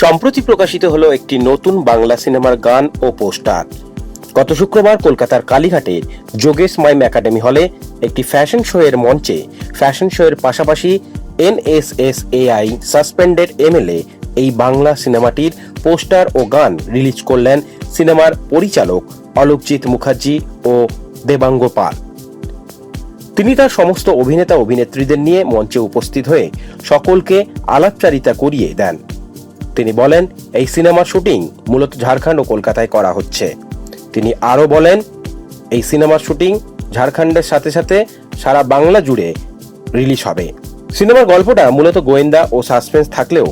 সম্প্রতি প্রকাশিত হলো একটি নতুন বাংলা সিনেমার গান ও পোস্টার। গত শুক্রবার কলকাতার কালীঘাটে যোগেশ মাইম একাডেমি হলে একটি ফ্যাশন শো এর মঞ্চে ফ্যাশন শো এর পাশাপাশি এনএসএসএআই সাসপেন্ডেড এমএলএ এই বাংলা সিনেমাটির পোস্টার ও গান রিলিজ করলেন সিনেমার পরিচালক অলোকজিৎ মুখার্জি ও দেবাঙ্গ পাল। তিনি তার সমস্ত অভিনেতা অভিনেত্রীদের নিয়ে মঞ্চে উপস্থিত হয়ে সকলকে আলাপচারিতা করিয়ে দেন। তিনি বলেন, এই সিনেমার শুটিং মূলত ঝাড়খণ্ড ও কলকাতায় করা হচ্ছে। তিনি আরও বলেন, এই সিনেমার শুটিং ঝাড়খণ্ডের সাথে সাথে সারা বাংলা জুড়ে রিলিজ হবে। সিনেমার গল্পটা মূলত গোয়েন্দা ও সাসপেন্স থাকলেও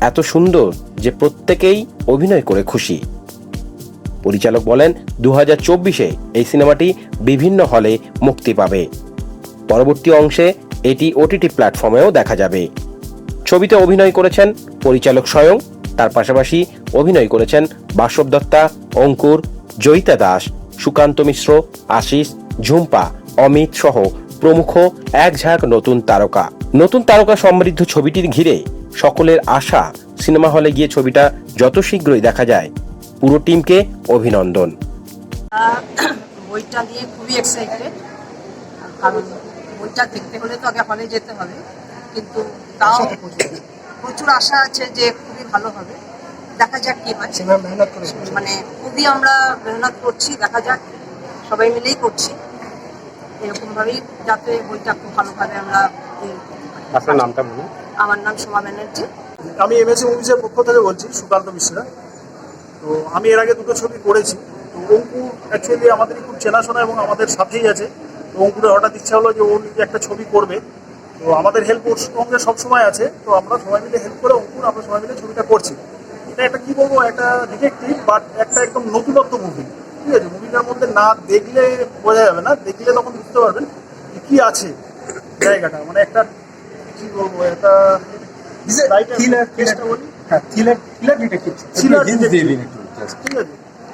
এত সুন্দর যে প্রত্যেকেই অভিনয় করে খুশি। পরিচালক বলেন দু হাজার চব্বিশে এই সিনেমাটি বিভিন্ন হলে মুক্তি পাবে। পরবর্তী অংশে এটি ওটিটি প্ল্যাটফর্মেও দেখা যাবে। ছবিতে অভিনয় করেছেন পরিচালক স্বয়ং, তার পাশাপাশি অভিনয় করেছেন বাসব দত্তা, অঙ্কুর, জয়িতা দাস, সুকান্ত মিশ্র, আশিস, ঝুম্পা, অমিত সহ প্রমুখ এক ঝাঁক নতুন তারকা। নতুন তারকা সমৃদ্ধ ছবিটির ঘিরে সকলের আশা সিনেমা হলে গিয়ে ছবিটা যত শীঘ্রই দেখা যায়, পুরো টিমকে অভিনন্দন। বইটা নিয়ে খুবই এক্সাইটেড কারণ বইটা দেখতে হলে তো আগে হলে যেতে হবে। কিন্তু তাও প্রচুর। আশা আছে যে খুবই ভালো হবে। দেখা যাক কি হয়। মানে খুবই আমরা মেহনত করছি দেখা যাক। সবাই মিলেই করছি। এরকম ভাবেই যাতে বইটা খুব ভালোভাবে আমরা। আপনার নামটা বলুন। আমার নাম সোমা ব্যানার্জি। আমি এমএসসি মুভিজের পক্ষ থেকে বলছি সুকান্ত মিশ্রা। তো আমি এর আগে দুটো ছবি করেছি। তো অঙ্কুর অ্যাকচুয়ালি আমাদের খুব চেনাশোনা এবং আমাদের সাথেই আছে। তো অঙ্কুরের হঠাৎ ইচ্ছা হলো যে ও নিজে একটা ছবি করবে। তো আমাদের হেল্প ওর সঙ্গে সবসময় আছে। তো আমরা সবাই মিলে হেল্প করে অঙ্কুর আমরা সবাই মিলে ছবিটা করছি। এটা একটা কি বলব একটা ডিটেকটিভ বাট একটা একদম নতুনত্ব মুভি ঠিক আছে? মুভিটার মধ্যে না দেখলে বোঝা যাবে না দেখলে তখন বুঝতে পারবেন যে কি আছে জায়গাটা। মানে একটা কি বলব একটা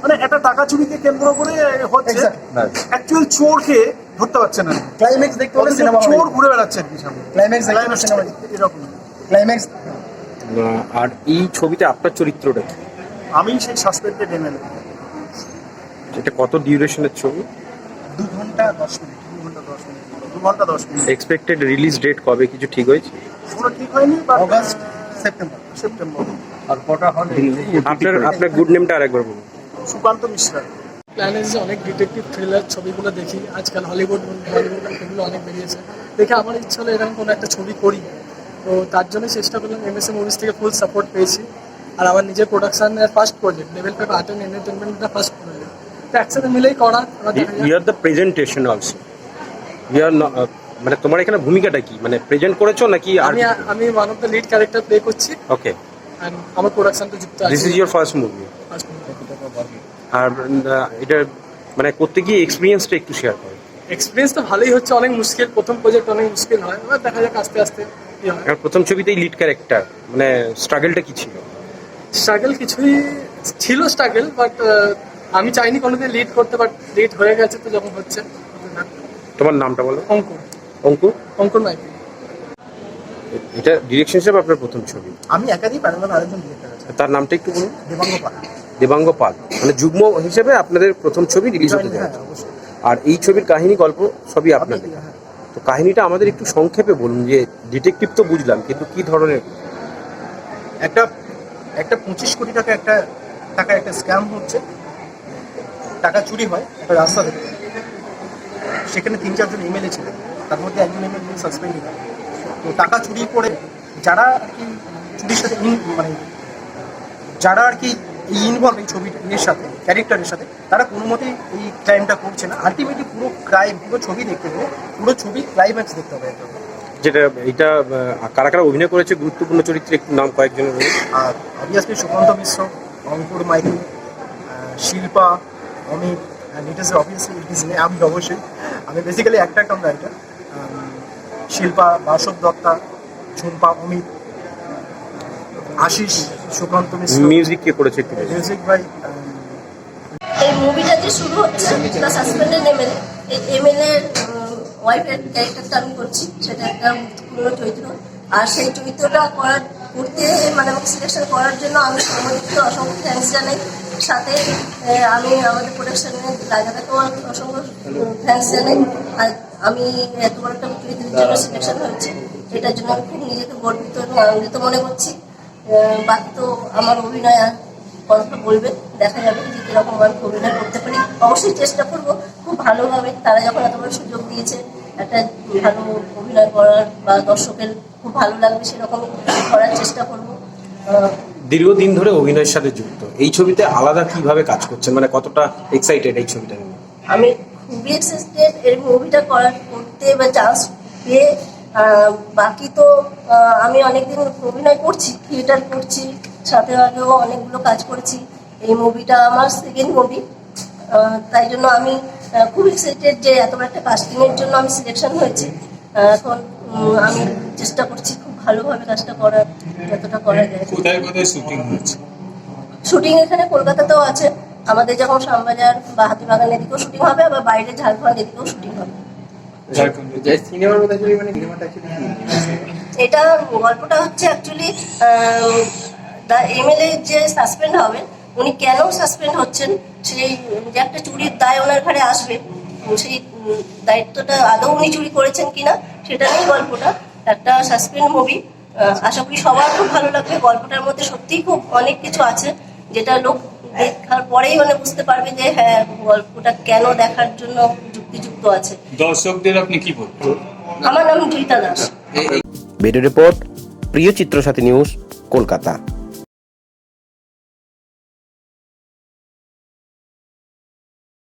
মানে একটা টাকা চুরিকে কেন্দ্র করে হচ্ছে. অ্যাকচুয়াল চোরকে ধরতে পারছে না। ক্লাইম্যাক্স দেখতে অথচ সিনেমা চোর ঘুরে বেড়াচ্ছে আর কি সামনে দেখতে হলে এরকম। ক্লাইম্যাক্স আর এই ছবিতে আপনার চরিত্রটা কি? আমি সেই সাসপেন্ডেড এমএলএ। এটা কত ডিউরেশনের ছবি? দু ঘণ্টা দশ মিনিট দু ঘণ্টা দশ মিনিট। দু ঘণ্টা দশ মিনিট। এক্সপেক্টেড রিলিজ ডেট কবে? কিছু ঠিক হয়েছে? পুরো ঠিক হয়নি বা অগস্ট সেপ্টেম্বর সেপ্টেম্বর আর কটা হলে? আপনার আপনার গুড নেমটা আরেকবার বলুন। সুকান্ত মিশ্রা। প্ল্যানেজে অনেক ডিটেকটিভ থ্রিলার ছবিগুলো দেখি। আজকাল হলিউড বলিউড এগুলো অনেক বেরিয়েছে। দেখে আমার ইচ্ছা হলো এরকম কোনো একটা ছবি করি। তো তার জন্য চেষ্টা করলাম এমএসএ মুভিজ থেকে ফুল সাপোর্ট পেয়েছি। আর আমার নিজের প্রোডাকশনের first project level Pep art and এন্টারটেনমেন্টটা first project তো একসাথে মিলেই করা you are the presentation also you are মানে তোমার এখানে ভূমিকাটা কি? মানে প্রেজেন্ট করেছ নাকি আমি আমি one of the lead character play করছি। ওকে আমার প্রোডাকশনটা যুক্ত আছে। This is your first movie First movie। আর এটা মানে করতে গিয়ে এক্সপিরিয়েন্সটা একটু শেয়ার করো। এক্সপিরিয়েন্স তো ভালোই হচ্ছে অনেক মুশকিল। প্রথম প্রজেক্ট অনেক মুশকিল হয় এবার দেখা যাক আস্তে আস্তে আর প্রথম ছবিতেই লিড ক্যারেক্টার মানে স্ট্রাগলটা কি ছিল? স্ট্রাগল কিছুই ছিল স্ট্রাগল বাট আমি চাইনি কোনোদিন লিড করতে বাট লিড হয়ে গেছে তো যখন হচ্ছে। তোমার নামটা বলো? অঙ্কুর। অঙ্কুর? অঙ্কুর মাইতি। এটা ডিরেকশন হিসেবে আপনার প্রথম ছবি। আমি একাধিক প্যারালাল আরেকজন ডিরেক্টর আছে। তার নামটা একটু বলুন। দেবাঙ্গ পাল দেবাঙ্গ পাল। মানে যুগ্ম হিসেবে আপনাদের প্রথম ছবি রিলিজ হতে হ্যাঁ যাচ্ছে আর এই ছবির কাহিনী গল্প সবই আপনাদের। হ্যাঁ। তো কাহিনীটা আমাদের একটু সংক্ষেপে বলুন যে ডিটেকটিভ তো বুঝলাম কিন্তু কি ধরনের? একটা একটা পঁচিশ কোটি টাকা একটা টাকা একটা স্ক্যাম হচ্ছে। টাকা চুরি হয় একটা রাস্তা থেকে সেখানে তিন চারজন এমএলএ ছিলেন তার মধ্যে একজন এমএলএ সাসপেন্ড হয় তো টাকা চুরি করে যারা আর কি চুরির সাথে মানে যারা আর কি এই ইনভলভ এই ছবির এর সাথে ক্যারেক্টারের সাথে তারা কোনো মতেই এই ক্রাইমটা করছে না আলটিমেটলি পুরো ক্রাইম পুরো ছবি দেখতে হবে পুরো ছবি ক্লাইম্যাক্স দেখতে হবে একদম। যেটা এটা কারা কারা অভিনয় করেছে গুরুত্বপূর্ণ চরিত্রে একটু নাম কয়েকজনের বলুন। আর obviously Sukanta Mishra Ankur Maity Shilpa Amit and it is obviously it is আমি অবশ্যই আমি বেসিক্যালি একটা cum writer Shilpa Basab Dutta Jhumpa Amit Ashis Sukanta Mishra. Music কে করেছে একটু মিউজিক ভাই এই মুভিটা যে শুরু হচ্ছে দ্য সাসপেন্ডেড এমএলএ এই এমএলএ ওয়াইফের ক্যারেক্টারটা আমি করছি সেটা একটা গুরুত্বপূর্ণ চরিত্র। আর সেই চরিত্রটা করার করতে মানে আমাকে সিলেকশন করার জন্য আমি সম্মানিত অসংখ্য থ্যাঙ্কস জানাই। সাথে আমি আমাদের প্রোডাকশনের লাইনাটাকেও অসংখ্য থ্যাঙ্কস জানাই। আর আমি এত বড় একটা মুক্তির জন্য সিলেকশন হয়েছে এটার জন্য আমি খুব নিজেকে গর্বিত এবং আনন্দিত মনে করছি। বাকি তো আমার অভিনয় কথা বলবে দেখা যাবে যে কীরকম আমি অভিনয় করতে পারি। অবশ্যই চেষ্টা করব খুব ভালোভাবে। তারা যখন এত সুযোগ দিয়েছে একটা ভালো অভিনয় করার বা দর্শকের খুব ভালো লাগবে সেরকমই করার চেষ্টা করব। দীর্ঘদিন ধরে অভিনয়ের সাথে যুক্ত এই ছবিতে আলাদা কীভাবে কাজ করছেন? মানে কতটা এক্সাইটেড এই ছবিটা নিয়ে? আমি খুবই এক্সাইটেড এই মুভিটা করার করতে বা চান্স পেয়ে বাকি তো আমি অনেকদিন অভিনয় করছি থিয়েটার করছি সাথে আগেও অনেকগুলো কাজ করেছি। এই মুভিটা আমার সেকেন্ড মুভি তাই জন্য আমি খুব এক্সাইটেড যে এত বড় একটা কাস্টিংয়ের জন্য আমি সিলেকশন হয়েছি। এখন আমি চেষ্টা করছি খুব ভালোভাবে কাজটা করার যতটা করা যায়। কোথায় কোথায় শুটিং হচ্ছে শুটিং এখানে কলকাতাতেও আছে। আমাদের যখন শ্যামবাজার বা হাতিবাগান এদিকেও শুটিং হবে আবার বাইরে ঝাড়খণ্ড এদিকেও শুটিং হবে। এটা গল্পটা হচ্ছে অ্যাকচুয়ালি দ্য এমএলএ যে সাসপেন্ড হবেন, উনি কেন সাসপেন্ড হচ্ছেন, সেই যে একটা চুরির দায় ওনার ঘাড়ে আসবে সেই দায়িত্বটা আদৌ উনি চুরি করেছেন কিনা, সেটা নিয়ে গল্পটা। একটা সাসপেন্ড মুভি আশা করি সবার খুব ভালো লাগবে। গল্পটার মধ্যে সত্যিই খুব অনেক কিছু আছে, যেটা লোক দেখার পরেই মানে বুঝতে পারবে যে হ্যাঁ গল্পটা কেন দেখার জন্য আছে। দর্শকদের আপনি কি বলবেন? আমার নাম গীতা দাস। ভিডিও রিপোর্ট প্রিয় চিত্রসাথী নিউজ কলকাতা।